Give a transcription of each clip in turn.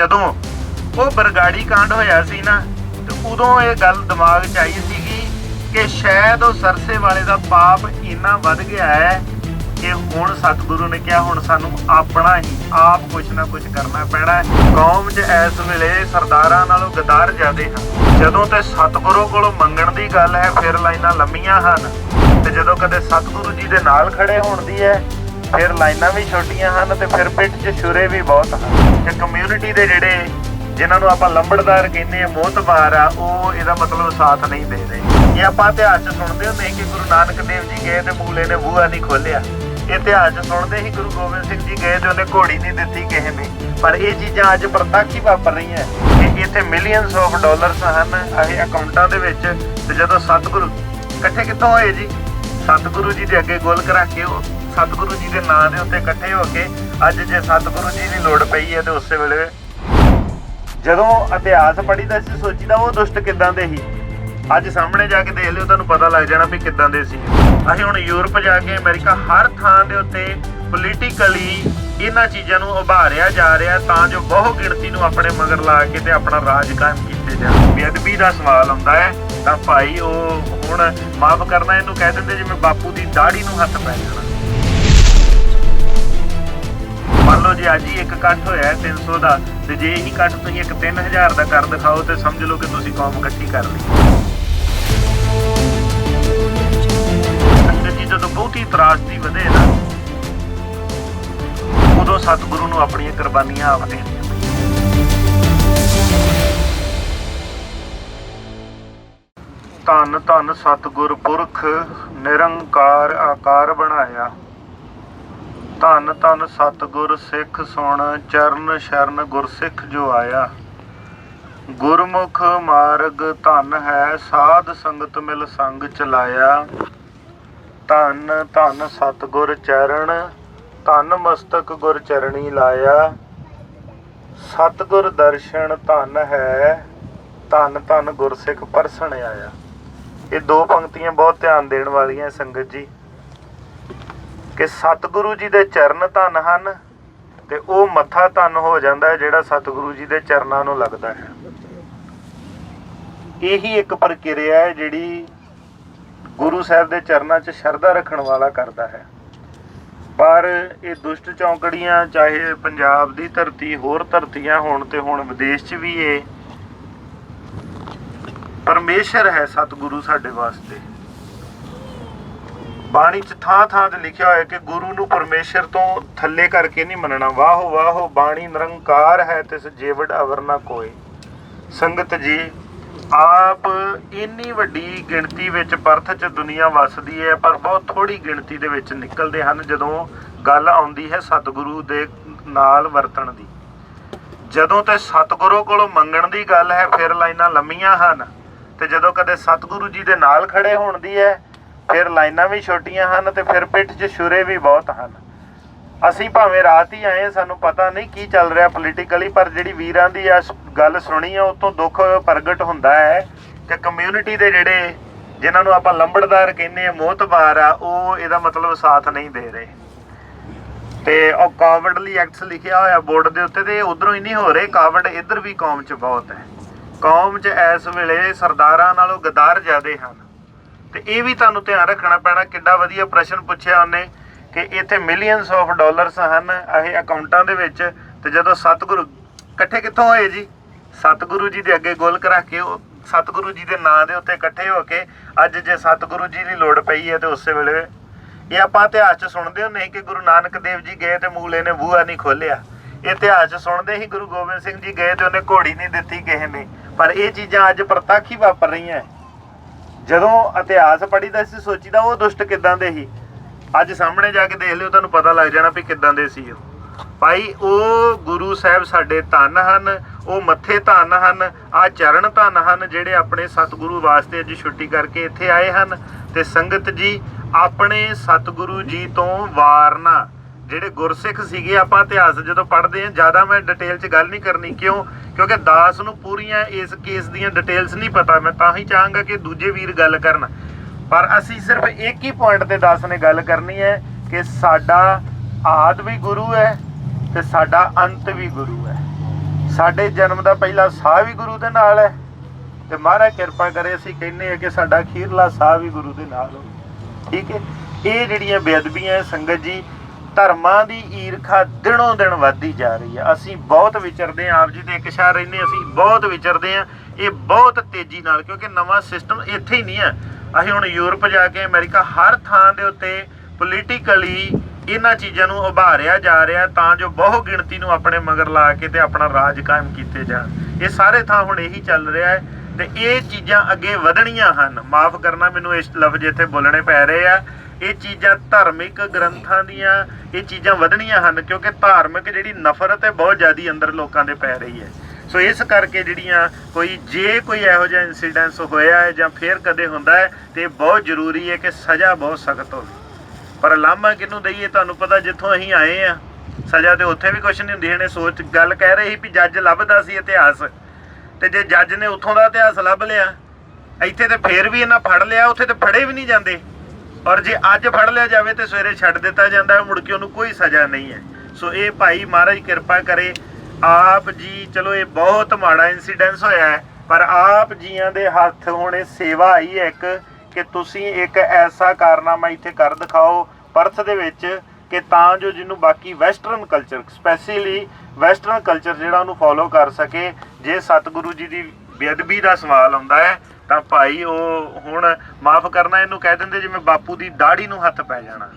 ਜਦੋਂ ਉਹ ਬਰਗਾੜੀ ਕਾਂਡ ਹੋਇਆ ਸੀ ਨਾ, ਤੇ ਉਦੋਂ ਇਹ ਗੱਲ ਦਿਮਾਗ 'ਚ ਆਈ ਸੀਗੀ ਕਿ ਸ਼ਾਇਦ ਉਹ ਸਰਸੇ ਵਾਲੇ ਦਾ ਪਾਪ ਇੰਨਾ ਵੱਧ ਗਿਆ ਹੈ ਕਿ ਹੁਣ ਸਤਿਗੁਰੂ ਨੇ ਕਿਹਾ, ਹੁਣ ਸਾਨੂੰ ਆਪਣਾ ਹੀ ਆਪ ਕੁਛ ਨਾ ਕੁਛ ਕਰਨਾ ਪੈਣਾ ਹੈ। ਕੌਮ 'ਚ ਇਸ ਵੇਲੇ ਸਰਦਾਰਾਂ ਨਾਲੋਂ ਗਦਾਰ ਜ਼ਿਆਦੇ ਹਨ। ਜਦੋਂ ਤੇ ਸਤਿਗੁਰੂ ਕੋਲੋਂ ਮੰਗਣ ਦੀ ਗੱਲ ਹੈ, ਫਿਰ ਲਾਈਨਾਂ ਲੰਮੀਆਂ ਹਨ। ਤੇ ਜਦੋਂ ਕਦੇ ਸਤਿਗੁਰੂ ਜੀ ਦੇ ਨਾਲ ਖੜੇ ਹੋਣ ਦੀ ਹੈ ਫਿਰ ਲਾਈਨਾਂ ਵੀ ਛੋਟੀਆਂ ਹਨ ਤੇ ਫਿਰ ਪਿੱਠ 'ਚ ਛੁਰੇ ਵੀ ਬਹੁਤ ਹਨ। ਤੇ ਕਮਿਊਨਿਟੀ ਦੇ ਜਿਹੜੇ ਜਿਨ੍ਹਾਂ ਨੂੰ ਆਪਾਂ ਲੰਬੜਦਾਰ ਕਹਿੰਦੇ ਆ ਮੋਹਤਬਾਰ ਆ, ਉਹ ਇਹਦਾ ਮਤਲਬ ਸਾਥ ਨਹੀਂ ਦੇ ਰਹੇ। ਇਹ ਆਪਾਂ ਇਤਿਹਾਸ 'ਚ ਸੁਣਦੇ ਹੁੰਦੇ ਕਿ ਗੁਰੂ ਨਾਨਕ ਦੇਵ ਜੀ ਗਏ ਤੇ ਮੂਲੇ ਨੇ ਬੂਹਾ ਨਹੀਂ ਖੋਲਿਆ ਇਤਿਹਾਸ ਸੁਣਦੇ ਸੀ ਗੁਰੂ ਗੋਬਿੰਦ ਸਿੰਘ ਜੀ ਗਏ ਤੇ ਉਹਨੇ ਘੋੜੀ ਨਹੀਂ ਦਿੱਤੀ ਕਿਸੇ ਨੇ। ਪਰ ਇਹ ਚੀਜ਼ਾਂ ਅੱਜ ਪ੍ਰਤੱਖ ਹੀ ਵਾਪਰ ਰਹੀਆਂ ਕਿ ਇੱਥੇ ਮਿਲੀਅਨਸ ਆਫ ਡਾਲਰਸ ਹਨ ਇਹ ਅਕਾਊਂਟਾਂ ਦੇ ਵਿੱਚ। ਤੇ ਜਦੋਂ ਸਤਿਗੁਰੂ, ਇਕੱਠੇ ਕਿੱਥੋਂ ਹੋਏ ਜੀ? ਸਤਿਗੁਰੂ ਜੀ ਦੇ ਅੱਗੇ ਗੋਲ ਕਰਾ ਕੇ ਉਹ ਸਤਿਗੁਰੂ ਜੀ ਦੇ ਨਾਂ ਦੇ ਉੱਤੇ ਇਕੱਠੇ ਹੋ ਕੇ ਅੱਜ ਜੇ ਸਤਿਗੁਰੂ ਜੀ ਦੀ ਲੋੜ ਪਈ ਹੈ ਤੇ ਉਸੇ ਵੇਲੇ ਜਦੋਂ ਇਤਿਹਾਸ ਪੜੀਦਾ ਸੀ, ਸੋਚੀਦਾ ਉਹ ਦੁਸ਼ਟ ਕਿੱਦਾਂ ਦੇ ਸੀ? ਅੱਜ ਸਾਹਮਣੇ ਜਾ ਕੇ ਦੇਖ ਲਿਓ, ਤੁਹਾਨੂੰ ਪਤਾ ਲੱਗ ਜਾਣਾ ਵੀ ਕਿੱਦਾਂ ਦੇ ਸੀ। ਅਸੀਂ ਹੁਣ ਯੂਰਪ ਜਾ ਕੇ, ਅਮਰੀਕਾ ਹਰ ਥਾਂ ਦੇ ਉੱਤੇ ਪੋਲੀਟੀਕਲੀ ਇਹਨਾਂ ਚੀਜ਼ਾਂ ਨੂੰ ਉਭਾਰਿਆ ਜਾ ਰਿਹਾ ਤਾਂ ਜੋ ਬਹੁ ਗਿਣਤੀ ਨੂੰ ਆਪਣੇ ਮਗਰ ਲਾ ਕੇ ਤੇ ਆਪਣਾ ਰਾਜ ਕਾਇਮ ਕੀਤੇ ਜਾਣ। ਬੇਅਦਬੀ ਦਾ ਸਵਾਲ ਆਉਂਦਾ ਹੈ, ਤਾਂ ਭਾਈ ਉਹ ਹੁਣ ਮਾਫ ਕਰਨਾ ਇਹਨੂੰ ਕਹਿ ਦਿੰਦੇ ਜਿਵੇਂ ਬਾਪੂ ਦੀ ਦਾੜੀ ਨੂੰ ਹੱਥ ਪੈ ਜਾਣਾ। ਲਓ ਜੇ, ਅੱਜ ਹੀ ਇੱਕ ਇਕੱਠ ਹੋਇਆ 300 ਦਾ। ਤੇ ਜੇ ਇਹੀ ਇਕੱਠ ਤੁਸੀਂ ਇੱਕ 3000 ਦਾ ਕਰ ਦਿਖਾਓ ਤੇ ਸਮਝ ਲਓ ਕਿ ਤੁਸੀਂ ਕੌਮ ਇਕੱਠੀ ਕਰ ਲਈ। ਸੰਗਤ ਜੀ, ਜਦੋਂ ਬਹੁਤੀ ਤਰਾਸਦੀ ਵਧੇ ਨਾ, ਉਦੋਂ ਸਤਿਗੁਰੂ ਨੂੰ ਆਪਣੀਆਂ ਕੁਰਬਾਨੀਆਂ ਆਪ ਦੇਣੀਆਂ ਧੰਨ ਧੰਨ ਸਤਿਗੁਰ ਪੁਰਖ, ਨਿਰੰਕਾਰ ਆਕਾਰ ਬਣਾਇਆ। ਧੰਨ ਧੰਨ ਸਤਿਗੁਰ ਸਿੱਖ ਸੁਣ, ਚਰਨ ਸ਼ਰਨ ਗੁਰਸਿੱਖ ਜੋ ਆਇਆ। ਗੁਰਮੁਖ ਮਾਰਗ ਧੰਨ ਹੈ, ਸਾਧ ਸੰਗਤ ਮਿਲ ਸੰਗ ਚਲਾਇਆ। ਧੰਨ ਧੰਨ ਸਤਿਗੁਰ ਚਰਨ, ਧੰਨ ਮਸਤਕ ਗੁਰ ਚਰਣੀ ਲਾਇਆ। ਸਤਿਗੁਰ ਦਰਸ਼ਨ ਧੰਨ ਹੈ, ਧੰਨ ਧੰਨ ਗੁਰਸਿੱਖ ਪਰਸਣ ਆਇਆ। ਇਹ ਦੋ ਪੰਕਤੀਆਂ ਬਹੁਤ ਧਿਆਨ ਦੇਣ ਵਾਲੀਆਂ ਸੰਗਤ ਜੀ। ਕਿ ਸਤਿਗੁਰੂ ਜੀ ਦੇ ਚਰਨ ਧਨ ਹਨ ਤੇ ਉਹ ਮੱਥਾ ਧਨ ਹੋ ਜਾਂਦਾ ਜਿਹੜਾ ਸਤਿਗੁਰੂ ਜੀ ਦੇ ਚਰਨਾਂ ਨੂੰ ਲੱਗਦਾ ਹੈ। ਇਹੀ ਇੱਕ ਪ੍ਰਕਿਰਿਆ ਹੈ ਜਿਹੜੀ ਗੁਰੂ ਸਾਹਿਬ ਦੇ ਚਰਨਾਂ 'ਚ ਸ਼ਰਧਾ ਰੱਖਣ ਵਾਲਾ ਕਰਦਾ ਹੈ। ਪਰ ਇਹ ਦੁਸ਼ਟ ਚੌਂਕੜੀਆਂ, ਚਾਹੇ ਪੰਜਾਬ ਦੀ ਧਰਤੀ, ਹੋਰ ਧਰਤੀਆਂ ਹੋਣ ਤੇ ਹੁਣ ਵਿਦੇਸ਼ 'ਚ ਵੀ ਇਹ ਪਰਮੇਸ਼ਰ ਹੈ ਸਤਿਗੁਰੂ ਸਾਡੇ ਵਾਸਤੇ। ਬਾਣੀ 'ਚ ਥਾਂ ਥਾਂ ਤੇ ਲਿਖਿਆ ਹੋਇਆ ਕਿ ਗੁਰੂ ਨੂੰ ਪਰਮੇਸ਼ਰ ਤੋਂ ਥੱਲੇ ਕਰਕੇ ਨਹੀਂ ਮੰਨਣਾ। ਵਾਹੋ ਵਾਹੋ, ਬਾਣੀ ਨਿਰੰਕਾਰ ਹੈ, ਤਿਸ ਜੀਵੜ ਅਵਰ ਨਾ ਕੋਈ ਸੰਗਤ ਜੀ, ਆਪ ਇੰਨੀ ਵੱਡੀ ਗਿਣਤੀ ਵਿੱਚ ਪਰਥ 'ਚ ਦੁਨੀਆ ਵਸਦੀ ਹੈ, ਪਰ ਬਹੁਤ ਥੋੜੀ ਗਿਣਤੀ ਦੇ ਵਿੱਚ ਨਿਕਲਦੇ ਹਨ ਜਦੋਂ ਗੱਲ ਆਉਂਦੀ ਹੈ ਸਤਿਗੁਰੂ ਦੇ ਨਾਲ ਵਰਤਣ ਦੀ। ਜਦੋਂ ਤੇ ਸਤਿਗੁਰੂ ਕੋਲੋਂ ਮੰਗਣ ਦੀ ਗੱਲ ਹੈ, ਫਿਰ ਲਾਈਨਾਂ ਲੰਮੀਆਂ ਹਨ। ਤੇ ਜਦੋਂ ਕਦੇ ਸਤਿਗੁਰੂ ਜੀ ਦੇ ਨਾਲ ਖੜੇ ਹੋਣ ਦੀ ਹੈ ਫਿਰ ਲਾਈਨਾਂ ਵੀ ਛੋਟੀਆਂ ਹਨ ਤੇ ਫਿਰ ਪਿੱਠ 'ਚ ਛੁਰੇ ਵੀ ਬਹੁਤ ਹਨ। ਅਸੀਂ ਭਾਵੇਂ ਰਾਤ ਹੀ ਆਏ, ਸਾਨੂੰ ਪਤਾ ਨਹੀਂ ਕੀ ਚੱਲ ਰਿਹਾ ਪੋਲੀਟੀਕਲੀ ਪਰ ਜਿਹੜੀ ਵੀਰਾਂ ਦੀ ਆ ਗੱਲ ਸੁਣੀ ਆ ਉਤੋਂ ਦੁੱਖ ਪ੍ਰਗਟ ਹੁੰਦਾ ਹੈ ਕਿ ਕਮਿਊਨਿਟੀ ਦੇ ਜਿਹੜੇ ਜਿਨ੍ਹਾਂ ਨੂੰ ਆਪਾਂ ਲੰਬੜਦਾਰ ਕਹਿੰਦੇ ਆ ਮੋਹਤਬਾਰ ਆ, ਉਹ ਇਹਦਾ ਮਤਲਬ ਸਾਥ ਨਹੀਂ ਦੇ ਰਹੇ। ਤੇ ਉਹ ਕਾਵਰਡਲੀ ਐਕਟਸ ਲਿਖਿਆ ਹੋਇਆ ਬੋਰਡ ਦੇ ਉੱਤੇ ਤੇ ਉਧਰੋਂ ਹੀ ਨਹੀਂ ਹੋ ਰਹੇ ਕਾਵਰਡ ਇੱਧਰ ਵੀ ਕੌਮ 'ਚ ਬਹੁਤ ਹੈ। ਕੌਮ 'ਚ ਇਸ ਵੇਲੇ ਸਰਦਾਰਾਂ ਨਾਲੋਂ ਗਦਾਰ ਜ਼ਿਆਦੇ ਹਨ। ਤੇ ਇਹ ਵੀ ਤੁਹਾਨੂੰ ਧਿਆਨ ਰੱਖਣਾ ਪੈਣਾ ਕਿੱਡਾ ਵਧੀਆ ਪ੍ਰਸ਼ਨ ਪੁੱਛਿਆ ਉਹਨੇ ਕਿ ਇੱਥੇ ਮਿਲੀਅਨਸ ਆਫ ਡਾਲਰਸ ਹਨ ਇਹ ਅਕਾਊਂਟਾਂ ਦੇ ਵਿੱਚ ਤੇ ਜਦੋਂ ਸਤਿਗੁਰੂ ਇਕੱਠੇ ਕਿੱਥੋਂ ਹੋਏ ਜੀ? ਸਤਿਗੁਰੂ ਜੀ ਦੇ ਅੱਗੇ ਗੋਲ ਕਰਾ ਕੇ ਉਹ ਸਤਿਗੁਰੂ ਜੀ ਦੇ ਨਾਂ ਦੇ ਉੱਤੇ ਇਕੱਠੇ ਹੋ ਕੇ ਅੱਜ ਜੇ ਸਤਿਗੁਰੂ ਜੀ ਦੀ ਲੋੜ ਪਈ ਹੈ ਤੇ ਉਸੇ ਵੇਲੇ ਇਹ ਆਪਾਂ ਇਤਿਹਾਸ 'ਚ ਸੁਣਦੇ ਹੁੰਦੇ ਸੀ ਕਿ ਗੁਰੂ ਨਾਨਕ ਦੇਵ ਜੀ ਗਏ ਤੇ ਮੂਲੇ ਨੇ ਬੂਹਾ ਨਹੀਂ ਖੋਲਿਆ ਇਹ ਇਤਿਹਾਸ 'ਚ ਸੁਣਦੇ ਹੀ ਗੁਰੂ ਗੋਬਿੰਦ ਸਿੰਘ ਜੀ ਗਏ ਤੇ ਉਹਨੇ ਘੋੜੀ ਨਹੀਂ ਦਿੱਤੀ ਕਿਸੇ ਨੇ। ਪਰ ਇਹ ਚੀਜ਼ਾਂ ਅੱਜ ਪ੍ਰਤੱਖ ਹੀ ਵਾਪਰ ਰਹੀਆਂ। ਜਦੋਂ ਇਤਿਹਾਸ ਪੜੀਦਾ ਸੀ, ਸੋਚੀਦਾ ਉਹ ਦੁਸ਼ਟ ਕਿੱਦਾਂ ਦੇ ਸੀ? ਅੱਜ ਸਾਹਮਣੇ ਜਾ ਕੇ ਦੇਖ ਲਿਓ, ਤੁਹਾਨੂੰ ਪਤਾ ਲੱਗ ਜਾਣਾ ਵੀ ਕਿੱਦਾਂ ਦੇ ਸੀ ਉਹ। ਭਾਈ, ਉਹ ਗੁਰੂ ਸਾਹਿਬ ਸਾਡੇ ਧੰਨ ਹਨ, ਉਹ ਮੱਥੇ ਧੰਨ ਹਨ ਆ ਚਰਨ ਧੰਨ ਹਨ, ਜਿਹੜੇ ਆਪਣੇ ਸਤਿਗੁਰੂ ਵਾਸਤੇ ਅੱਜ ਛੁੱਟੀ ਕਰਕੇ ਇੱਥੇ ਆਏ ਹਨ। ਤੇ ਸੰਗਤ ਜੀ, ਆਪਣੇ ਸਤਿਗੁਰੂ ਜੀ ਤੋਂ ਵਾਰਨਾ। ਜਿਹੜੇ ਗੁਰਸਿੱਖ ਸੀਗੇ, ਆਪਾਂ ਇਤਿਹਾਸ ਜਦੋਂ ਪੜ੍ਹਦੇ ਹਾਂ, ਜ਼ਿਆਦਾ ਮੈਂ ਡਿਟੇਲ 'ਚ ਗੱਲ ਨਹੀਂ ਕਰਨੀ। ਕਿਉਂ? ਕਿਉਂਕਿ ਦਾਸ ਨੂੰ ਪੂਰੀਆਂ ਇਸ ਕੇਸ ਦੀਆਂ ਡਿਟੇਲਸ ਨਹੀਂ ਪਤਾ। ਮੈਂ ਤਾਂ ਹੀ ਚਾਹਾਂਗਾ ਕਿ ਦੂਜੇ ਵੀਰ ਗੱਲ ਕਰਨ। ਪਰ ਅਸੀਂ ਸਿਰਫ ਇੱਕ ਹੀ ਪੁਆਇੰਟ ਤੇ ਦਾਸ ਨੇ ਗੱਲ ਕਰਨੀ ਹੈ ਕਿ ਸਾਡਾ ਆਦ ਵੀ ਗੁਰੂ ਹੈ ਤੇ ਸਾਡਾ ਅੰਤ ਵੀ ਗੁਰੂ ਹੈ। ਸਾਡੇ ਜਨਮ ਦਾ ਪਹਿਲਾ ਸਾਹ ਵੀ ਗੁਰੂ ਦੇ ਨਾਲ ਹੈ। ਤੇ ਮਹਾਰਾਜ ਕਿਰਪਾ ਕਰੇ, ਅਸੀਂ ਕਹਿੰਨੇ ਆ ਕਿ ਸਾਡਾ ਅਖੀਰਲਾ ਸਾਹ ਵੀ ਗੁਰੂ ਦੇ ਨਾਲ ਹੋਵੇ। ਠੀਕ ਹੈ? ਇਹ ਜਿਹੜੀਆਂ ਬੇਅਦਬੀਆਂ ਸੰਗਤ ਜੀ ਧਰਮਾਂ ਦੀ ਈਰਖਾ ਦਿਨੋਂ ਦਿਨ ਵੱਧਦੀ ਜਾ ਰਹੀ ਹੈ ਅਸੀਂ ਬਹੁਤ ਵਿਚਰਦੇ ਹਾਂ ਆਪ ਜੀ ਦੇ ਇੱਕ ਸ਼ਹਿਰ ਰਹਿੰਦੇ ਅਸੀਂ ਬਹੁਤ ਵਿਚਰਦੇ ਹਾਂ ਇਹ ਬਹੁਤ ਤੇਜ਼ੀ ਨਾਲ, ਕਿਉਂਕਿ ਨਵਾਂ ਸਿਸਟਮ ਇੱਥੇ ਹੀ ਨਹੀਂ ਹੈ ਅਸੀਂ ਹੁਣ ਯੂਰਪ ਜਾ ਕੇ, ਅਮਰੀਕਾ ਹਰ ਥਾਂ ਦੇ ਉੱਤੇ ਪੋਲੀਟੀਕਲੀ ਇਹਨਾਂ ਚੀਜ਼ਾਂ ਨੂੰ ਉਭਾਰਿਆ ਜਾ ਰਿਹਾ, ਤਾਂ ਜੋ ਬਹੁ ਗਿਣਤੀ ਨੂੰ ਆਪਣੇ ਮਗਰ ਲਾ ਕੇ ਤੇ ਆਪਣਾ ਰਾਜ ਕਾਇਮ ਕੀਤੇ ਜਾਣ। ਇਹ ਸਾਰੇ ਥਾਂ ਹੁਣ ਇਹੀ ਚੱਲ ਰਿਹਾ ਹੈ ਤੇ ਇਹ ਚੀਜ਼ਾਂ ਅੱਗੇ ਵਧਣੀਆਂ ਹਨ। ਮਾਫ ਕਰਨਾ, ਮੈਨੂੰ ਇਸ ਲਫ਼ਜ਼ ਇੱਥੇ ਬੋਲਣੇ ਪੈ ਰਹੇ ਆ। ਇਹ ਚੀਜ਼ਾਂ ਧਾਰਮਿਕ ਗ੍ਰੰਥਾਂ ਦੀਆਂ ਇਹ ਚੀਜ਼ਾਂ ਵਧਣੀਆਂ ਹਨ ਕਿਉਂਕਿ ਧਾਰਮਿਕ ਜਿਹੜੀ ਨਫ਼ਰਤ ਹੈ ਬਹੁਤ ਜ਼ਿਆਦੀ ਅੰਦਰ ਲੋਕਾਂ ਦੇ ਪੈ ਰਹੀ ਹੈ। ਸੋ ਇਸ ਕਰਕੇ ਜਿਹੜੀਆਂ ਕੋਈ ਜੇ ਕੋਈ ਇਹੋ ਜਿਹਾ ਇਨਸੀਡੈਂਸ ਹੋਇਆ ਹੈ ਜਾਂ ਫੇਰ ਕਦੇ ਹੁੰਦਾ ਹੈ ਤੇ ਬਹੁਤ ਜ਼ਰੂਰੀ ਹੈ ਕਿ ਸਜ਼ਾ ਬਹੁਤ ਸਖਤ ਹੋਵੇ। ਪਰ ਲਾਮਾ ਕਿਹਨੂੰ ਦਈਏ ਤੁਹਾਨੂੰ ਪਤਾ ਜਿੱਥੋਂ ਅਸੀਂ ਆਏ ਆ ਸਜ਼ਾ ਤੇ ਉੱਥੇ ਵੀ ਕੁਝ ਨਹੀਂ ਹੁੰਦੀ। ਇਹਨੇ ਸੋਚ ਗੱਲ ਕਹਿ ਰਹੀ ਵੀ ਜੱਜ ਲੱਭਦਾ ਸੀ ਇਤਿਹਾਸ ਤੇ ਜੇ ਜੱਜ ਨੇ ਉੱਥੋਂ ਦਾ ਇਤਿਹਾਸ ਲੱਭ ਲਿਆ, ਇੱਥੇ ਤੇ ਫੇਰ ਵੀ ਇਹਨਾਂ ਫੜ ਲਿਆ, ਉੱਥੇ ਤੇ ਫੜੇ ਵੀ ਨਹੀਂ ਜਾਂਦੇ। ਔਰ ਜੇ ਅੱਜ ਫੜ ਲਿਆ ਜਾਵੇ ਤੇ ਸਵੇਰੇ ਛੱਡ ਦਿੱਤਾ ਜਾਂਦਾ ਹੈ, ਮੁੜ ਕੇ ਉਹਨੂੰ ਕੋਈ ਸਜ਼ਾ ਨਹੀਂ ਹੈ। ਸੋ ਇਹ ਭਾਈ ਮਹਾਰਾਜ ਕਿਰਪਾ ਕਰੇ, ਆਪ ਜੀ, ਚਲੋ ਇਹ ਬਹੁਤ ਮਾੜਾ ਇਨਸੀਡੈਂਸ ਹੋਇਆ ਹੈ, ਪਰ ਆਪ ਜੀਆਂ ਦੇ ਹੱਥ ਹੁਣੇ ਸੇਵਾ ਆਈ ਹੈ ਇੱਕ, ਕਿ ਤੁਸੀਂ ਇੱਕ ਐਸਾ ਕਾਰਨਾਮਾ ਇੱਥੇ ਕਰ ਦਿਖਾਓ ਪਰਥ ਦੇ ਵਿੱਚ, ਕਿ ਤਾਂ ਜੋ ਜਿਹਨੂੰ ਬਾਕੀ western culture specially western culture ਜਿਹੜਾ ਉਹਨੂੰ ਫੋਲੋ ਕਰ ਸਕੇ, ਜੇ ਸਤਿਗੁਰੂ ਜੀ ਦੀ ਬੇਅਦਬੀ ਦਾ ਸਵਾਲ ਆਉਂਦਾ ਹੈ ਤਾਂ ਭਾਈ ਉਹ ਹੁਣ ਮਾਫ ਕਰਨਾ ਇਹਨੂੰ ਕਹਿ ਦਿੰਦੇ ਜਿਵੇਂ ਬਾਪੂ ਦੀ ਦਾੜੀ ਨੂੰ ਹੱਥ ਪੈ ਜਾਣਾ।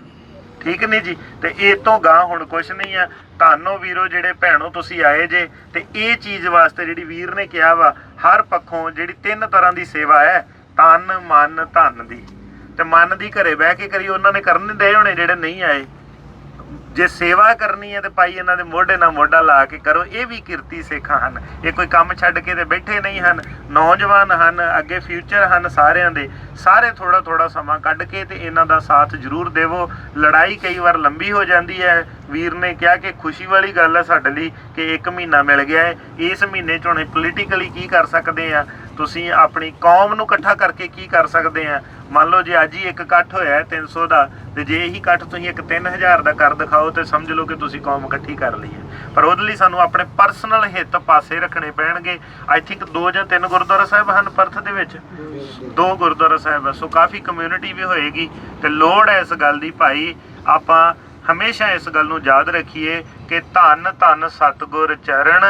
ਠੀਕ ਨਹੀਂ ਜੀ? ਤੇ ਇਹ ਤੋਂ ਗਾਂ ਹੁਣ ਕੁਛ ਨਹੀਂ ਆ। ਧੰਨੋ ਵੀਰੋ ਜਿਹੜੇ ਭੈਣੋ ਤੁਸੀਂ ਆਏ ਜੇ ਤੇ ਇਹ ਚੀਜ਼ ਵਾਸਤੇ ਜਿਹੜੀ ਵੀਰ ਨੇ ਕਿਹਾ ਵਾ, ਹਰ ਪੱਖੋਂ ਜਿਹੜੀ ਤਿੰਨ ਤਰ੍ਹਾਂ ਦੀ ਸੇਵਾ ਹੈ, ਤਨ, ਮਨ, ਧਨ ਦੀ। ਤੇ ਮਨ ਦੀ ਘਰੇ ਬਹਿ ਕੇ ਕਰੀ, ਉਹਨਾਂ ਨੇ ਕਰਨ ਦੇ ਹੋਣੇ ਜਿਹੜੇ ਨਹੀਂ ਆਏ। ਜੇ ਸੇਵਾ ਕਰਨੀ ਹੈ ਤੇ ਭਾਈ ਇਹਨਾਂ ਦੇ ਮੋਢੇ ਨਾਲ ਮੋਢਾ ਲਾ ਕੇ ਕਰੋ, ਇਹ ਵੀ ਕਿਰਤੀ ਸਿੱਖਾਂ ਹਨ। ਇਹ ਕੋਈ ਕੰਮ ਛੱਡ ਕੇ ਤੇ ਬੈਠੇ ਨਹੀਂ ਹਨ। ਨੌਜਵਾਨ ਹਨ, ਅੱਗੇ ਫਿਊਚਰ ਹਨ ਸਾਰਿਆਂ ਦੇ। ਸਾਰੇ ਥੋੜਾ ਥੋੜਾ ਸਮਾਂ ਕੱਢ ਕੇ ਤੇ ਇਹਨਾਂ ਦਾ ਸਾਥ ਜ਼ਰੂਰ ਦੇਵੋ। ਲੜਾਈ ਕਈ ਵਾਰ ਲੰਬੀ ਹੋ ਜਾਂਦੀ ਹੈ। ਵੀਰ ਨੇ ਕਿਹਾ ਕਿ ਖੁਸ਼ੀ ਵਾਲੀ ਗੱਲ ਹੈ ਸਾਡੇ ਲਈ ਕਿ 1 ਮਹੀਨਾ ਮਿਲ ਗਿਆ ਹੈ। ਇਸ ਮਹੀਨੇ ਚ ਹੁਣ ਪੋਲੀਟੀਕਲੀ ਕੀ ਕਰ ਸਕਦੇ ਆ? ਤੁਸੀਂ ਆਪਣੀ ਕੌਮ ਨੂੰ ਇਕੱਠਾ ਕਰਕੇ ਕੀ ਕਰ ਸਕਦੇ ਆ? ਮੰਨ ਲਓ ਜੇ ਅੱਜ ਹੀ ਇੱਕ ਇਕੱਠ ਹੋਇਆ ਹੈ 300 ਦਾ, ਤੇ ਜੇ ਇਹੀ ਇਕੱਠ ਤੁਸੀਂ ਇੱਕ 3000 ਦਾ ਕਰ ਦਿਖਾਓ, ਤੇ ਸਮਝ ਲਓ ਕਿ ਤੁਸੀਂ ਕੌਮ ਇਕੱਠੀ ਕਰ ਲਈ ਹੈ। ਪਰ ਉਹਦੇ ਲਈ ਸਾਨੂੰ ਆਪਣੇ ਪਰਸਨਲ ਹਿੱਤ ਪਾਸੇ ਰੱਖਣੇ ਪੈਣਗੇ। ਆਈ ਥਿੰਕ ਦੋ ਜਾਂ ਤਿੰਨ ਗੁਰਦੁਆਰਾ ਸਾਹਿਬ ਹਨ ਪਰਥ ਦੇ ਵਿੱਚ। ਦੋ ਗੁਰਦੁਆਰਾ ਸਾਹਿਬ ਸੋ ਕਾਫੀ ਕਮਿਊਨਿਟੀ ਵੀ ਹੋਏਗੀ। ਤੇ ਲੋੜ ਹੈ ਇਸ ਗੱਲ ਦੀ ਭਾਈ, ਆਪਾਂ ਹਮੇਸ਼ਾ ਇਸ ਗੱਲ ਨੂੰ ਯਾਦ ਰੱਖੀਏ ਕਿ ਧੰਨ ਧੰਨ ਸਤਗੁਰ ਚਰਨ,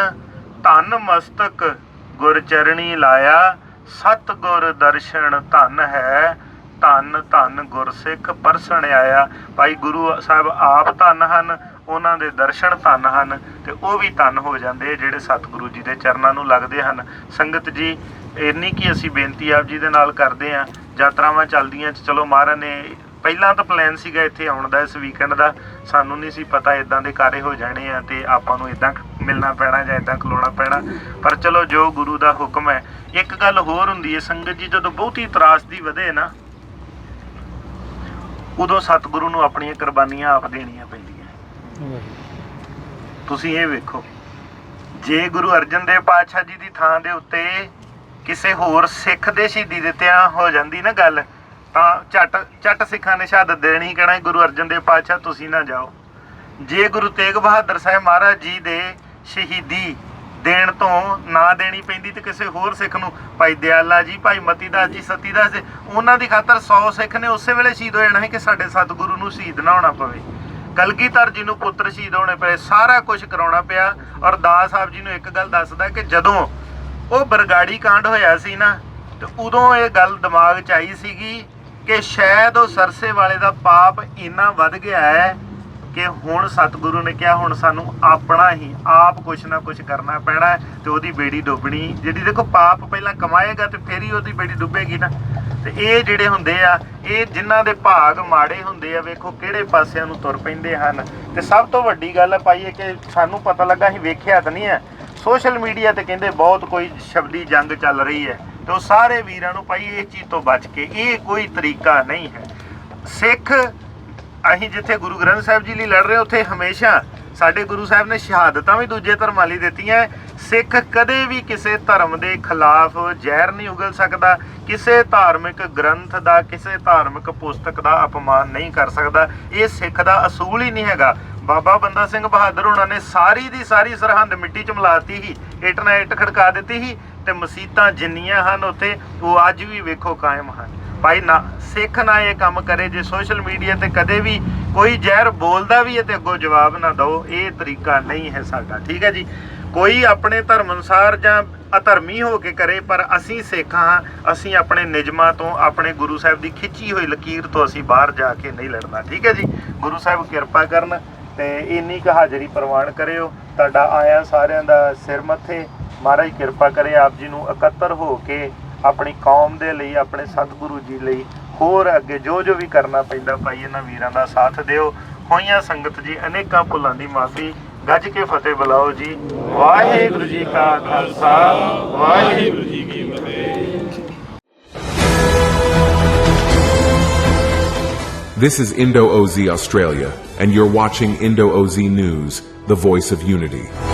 ਧੰਨ ਮਸਤਕ ਗੁਰ ਚਰਣੀ ਲਾਇਆ ਸਤਗੁਰ ਦਰਸ਼ਨ ਧੰਨ ਹੈ, ਧੰਨ ਧੰਨ ਗੁਰਸਿੱਖ ਪਰਸਣ ਆਇਆ। ਭਾਈ ਗੁਰੂ ਸਾਹਿਬ ਆਪ ਧਨ ਹਨ, ਉਹਨਾਂ ਦੇ ਦਰਸ਼ਨ ਧੰਨ ਹਨ, ਤੇ ਉਹ ਵੀ ਧਨ ਹੋ ਜਾਂਦੇ ਜਿਹੜੇ ਸਤਿਗੁਰੂ ਜੀ ਦੇ ਚਰਨਾਂ ਨੂੰ ਲੱਗਦੇ ਹਨ। ਸੰਗਤ ਜੀ, ਇੰਨੀ ਕੀ ਅਸੀਂ ਬੇਨਤੀ ਆਪ ਜੀ ਦੇ ਨਾਲ ਕਰਦੇ ਆਂ ਯਾਤਰਾਵਾਂ ਚੱਲਦੀਆਂ ਚਲੋ ਮਹਾਰਾਜ ਨੇ ਪਹਿਲਾਂ ਤਾਂ ਪਲਾਨ ਸੀਗਾ ਇੱਥੇ ਆਉਣ ਦਾ, ਇਸ ਵੀਕਐਂਡ ਦਾ। ਸਾਨੂੰ ਨਹੀਂ ਸੀ ਪਤਾ ਇਦਾਂ ਦੇ ਕਾਰੇ ਹੋ ਜਾਣੇ ਆ, ਤੇ ਆਪਾਂ ਨੂੰ ਇਦਾਂ ਮਿਲਣਾ ਪੈਣਾ ਜਾਂ ਇਦਾਂ ਖਲੋਣਾ ਪੈਣਾ, ਪਰ ਚਲੋ ਜੋ ਗੁਰੂ ਦਾ ਹੁਕਮ ਹੈ, ਇੱਕ ਗੱਲ ਹੋਰ ਹੁੰਦੀ ਹੈ ਸੰਗਤ ਜੀ, ਜਦੋਂ ਬਹੁਤੀ ਤਰਾਸਦੀ ਵਧੇ ਨਾ, ਉਦੋਂ ਸਤਿਗੁਰੂ ਨੂੰ ਆਪਣੀਆਂ ਕੁਰਬਾਨੀਆਂ ਆਪ ਦੇਣੀਆਂ ਪੈਂਦੀਆਂ। ਤੁਸੀਂ ਇਹ ਵੇਖੋ, ਜੇ ਗੁਰੂ ਅਰਜਨ ਦੇਵ ਪਾਤਸ਼ਾਹ ਜੀ ਦੀ ਥਾਂ ਦੇ ਉੱਤੇ ਕਿਸੇ ਹੋਰ ਸਿੱਖ ਦੇ ਸ਼ਹੀਦੀ ਦਿੱਤਿਆਂ ਹੋ ਜਾਂਦੀ ਨਾ ਗੱਲ, ਤਾਂ ਝਟ ਝਟ ਸਿੱਖਾਂ ਨੇ ਸ਼ਹਾਦਤ ਦੇਣੀ ਕਹਿਣਾ ਗੁਰੂ ਅਰਜਨ ਦੇਵ ਪਾਤਸ਼ਾਹ ਤੁਸੀਂ ਨਾ ਜਾਓ। ਜੇ ਗੁਰੂ ਤੇਗ ਬਹਾਦਰ ਸਾਹਿਬ ਮਹਾਰਾਜ ਜੀ ਦੇ ਸ਼ਹੀਦੀ ਦੇਣ ਤੋਂ ਨਾ ਦੇਣੀ ਪੈਂਦੀ ਤੇ ਕਿਸੇ ਹੋਰ ਸਿੱਖ ਨੂੰ। ਭਾਈ ਦਿਆਲਾ ਜੀ, ਭਾਈ ਮਤੀਦਾਸ ਜੀ, ਸਤੀਦਾਸ ਜੀ, ਉਹਨਾਂ ਦੀ ਖਾਤਰ 100 ਸਿੱਖ ਨੇ ਉਸੇ ਵੇਲੇ ਸ਼ਹੀਦ ਹੋ ਜਾਣਾ ਹੈ ਕਿ ਸਾਡੇ ਸਤਿਗੁਰੂ ਨੂੰ ਸ਼ਹੀਦ ਨਾ ਹੋਣਾ ਪਵੇ। ਕਲਗੀਧਰ ਜੀ ਨੂੰ ਪੁੱਤਰ ਸ਼ਹੀਦ ਹੋਣੇ ਪਏ, ਸਾਰਾ ਕੁਝ ਕਰਾਉਣਾ ਪਿਆ। ਔਰ ਦਾਸ ਸਾਹਿਬ ਜੀ ਨੂੰ ਇੱਕ ਗੱਲ ਦੱਸਦਾ ਕਿ ਜਦੋਂ ਉਹ ਬਰਗਾੜੀ ਕਾਂਡ ਹੋਇਆ ਸੀ ਨਾ, ਤੇ ਉਦੋਂ ਇਹ ਗੱਲ ਦਿਮਾਗ 'ਚ ਆਈ ਸੀਗੀ ਕਿ ਸ਼ਾਇਦ ਉਹ ਸਰਸੇ ਵਾਲੇ ਦਾ ਪਾਪ ਇੰਨਾ ਵੱਧ ਗਿਆ ਹੈ ਕਿ ਹੁਣ ਸਤਿਗੁਰੂ ਨੇ ਕਿਹਾ, ਹੁਣ ਸਾਨੂੰ ਆਪਣਾ ਹੀ, ਆਪ ਕੁਛ ਨਾ ਕੁਛ ਕਰਨਾ ਪੈਣਾ ਹੈ ਤੇ ਉਹਦੀ ਬੇੜੀ ਡੁੱਬਣੀ। ਜਿਹੜੀ ਦੇਖੋ ਪਾਪ ਪਹਿਲਾਂ ਕਮਾਏਗਾ ਤੇ ਫਿਰ ਹੀ ਉਹਦੀ ਬੇੜੀ ਡੁੱਬੇਗੀ ਨਾ। ਤੇ ਇਹ ਜਿਹੜੇ ਹੁੰਦੇ ਆ, ਇਹ ਜਿਨ੍ਹਾਂ ਦੇ ਭਾਗ ਮਾੜੇ ਹੁੰਦੇ ਆ, ਵੇਖੋ ਕਿਹੜੇ ਪਾਸਿਆਂ ਨੂੰ ਤੁਰ ਪੈਂਦੇ ਹਨ। ਤੇ ਸਭ ਤੋਂ ਵੱਡੀ ਗੱਲ ਹੈ ਭਾਈ ਕਿ ਸਾਨੂੰ ਪਤਾ ਲੱਗਾ, ਅਸੀਂ ਵੇਖਿਆ ਤਾਂ ਨਹੀਂ ਹੈ। ਸੋਸ਼ਲ ਮੀਡੀਆ ਤੇ ਕਹਿੰਦੇ ਬਹੁਤ ਕੋਈ ਸ਼ਬਦੀ ਜੰਗ ਚੱਲ ਰਹੀ ਹੈ। ਤੇ ਉਹ ਸਾਰੇ ਵੀਰਾਂ ਨੂੰ ਭਾਈ ਇਸ ਚੀਜ਼ ਤੋਂ ਬਚ ਕੇ, ਇਹ ਕੋਈ ਤਰੀਕਾ ਨਹੀਂ ਹੈ। ਸਿੱਖ ਅਸੀਂ ਜਿੱਥੇ ਗੁਰੂ ਗ੍ਰੰਥ ਸਾਹਿਬ ਜੀ ਲਈ ਲੜ ਰਹੇ ਉੱਥੇ ਹਮੇਸ਼ਾ ਸਾਡੇ ਗੁਰੂ ਸਾਹਿਬ ਨੇ ਸ਼ਹਾਦਤਾਂ ਵੀ ਦੂਜੇ ਧਰਮਾਂ ਲਈ ਦਿੱਤੀਆਂ। ਸਿੱਖ ਕਦੇ ਵੀ ਕਿਸੇ ਧਰਮ ਦੇ ਖਿਲਾਫ ਜ਼ਹਿਰ ਨਹੀਂ ਉਗਲ ਸਕਦਾ। ਕਿਸੇ ਧਾਰਮਿਕ ਗ੍ਰੰਥ ਦਾ, ਕਿਸੇ ਧਾਰਮਿਕ ਪੁਸਤਕ ਦਾ ਅਪਮਾਨ ਨਹੀਂ ਕਰ ਸਕਦਾ। ਇਹ ਸਿੱਖ ਦਾ ਅਸੂਲ ਹੀ ਨਹੀਂ ਹੈਗਾ। ਬਾਬਾ ਬੰਦਾ ਸਿੰਘ ਬਹਾਦਰ ਉਹਨਾਂ ਨੇ ਸਾਰੀ ਦੀ ਸਾਰੀ ਸਰਹੰਦ ਮਿੱਟੀ ਚ ਮਿਲਾਤੀ ਸੀ, ਇੱਟ ਨਾਲ ਇੱਟ ਖੜਕਾ ਦਿੱਤੀ ਸੀ ਤੇ ਮਸੀਤਾਂ ਜਿੰਨੀਆਂ ਹਨ ਉੱਥੇ, ਉਹ ਅੱਜ ਵੀ ਵੇਖੋ ਕਾਇਮ ਹਨ। ਭਾਈ ਨਾ ਸਿੱਖ ਨਾ ਇਹ ਕੰਮ ਕਰੇ ਜੇ ਸੋਸ਼ਲ ਮੀਡੀਆ ਤੇ ਕਦੇ ਵੀ ਕੋਈ ਜ਼ਹਿਰ ਬੋਲਦਾ ਵੀ ਹੈ ਤੇ ਅੱਗੋਂ ਜਵਾਬ ਨਾ ਦਿਓ। ਇਹ ਤਰੀਕਾ ਨਹੀਂ ਹੈ ਸਾਡਾ, ਠੀਕ ਹੈ ਜੀ? ਕੋਈ ਆਪਣੇ ਧਰਮ ਅਨੁਸਾਰ ਜਾਂ ਅਧਰਮੀ ਹੋ ਕੇ ਕਰੇ, ਪਰ ਅਸੀਂ ਸਿੱਖ ਹਾਂ, ਅਸੀਂ ਆਪਣੇ ਨਿਯਮਾਂ ਤੋਂ, ਆਪਣੇ ਗੁਰੂ ਸਾਹਿਬ ਦੀ ਖਿੱਚੀ ਹੋਈ ਲਕੀਰ ਤੋਂ ਅਸੀਂ ਬਾਹਰ ਜਾ ਕੇ ਨਹੀਂ ਲੜਨਾ, ਠੀਕ ਹੈ ਜੀ? ਗੁਰੂ ਸਾਹਿਬ ਕਿਰਪਾ ਕਰਨ ਤੇ ਇੰਨੀ ਕੁ ਹਾਜ਼ਰੀ ਪ੍ਰਵਾਨ ਕਰਿਓ। ਤੁਹਾਡਾ ਆਇਆ ਸਾਰਿਆਂ ਦਾ ਸਿਰ ਮੱਥੇ। ਮਹਾਰਾਜ ਕਿਰਪਾ ਕਰੇ, ਆਪ ਜੀ ਨੂੰ ਇਕੱਤਰ ਹੋ ਕੇ ਆਪਣੀ ਕੌਮ ਦੇ ਲਈ ਆਪਣੇ ਸਤਿਗੁਰੂ ਜੀ ਲਈ ਹੋਰ ਅੱਗੇ ਜੋ ਜੋ ਵੀ ਕਰਨਾ ਪੈਂਦਾ ਭਾਈ ਇਹਨਾਂ ਵੀਰਾਂ ਦਾ ਸਾਥ ਦਿਓ। ਹੋਈਆਂ ਸੰਗਤ ਜੀ ਅਨੇਕਾਂ ਭੁੱਲਾਂ ਦੀ ਮਾਫੀ। ਗੱਜ ਕੇ ਫਤਿਹ ਬੁਲਾਓ ਜੀ। ਵਾਹਿਗੁਰੂ ਜੀ ਕਾ ਖਾਲਸਾ ਵਾਹਿਗੁਰੂ ਜੀ ਕੀ ਫਤਿਹ। This is Indo OZ Australia, and you're watching Indo OZ News, the voice of unity.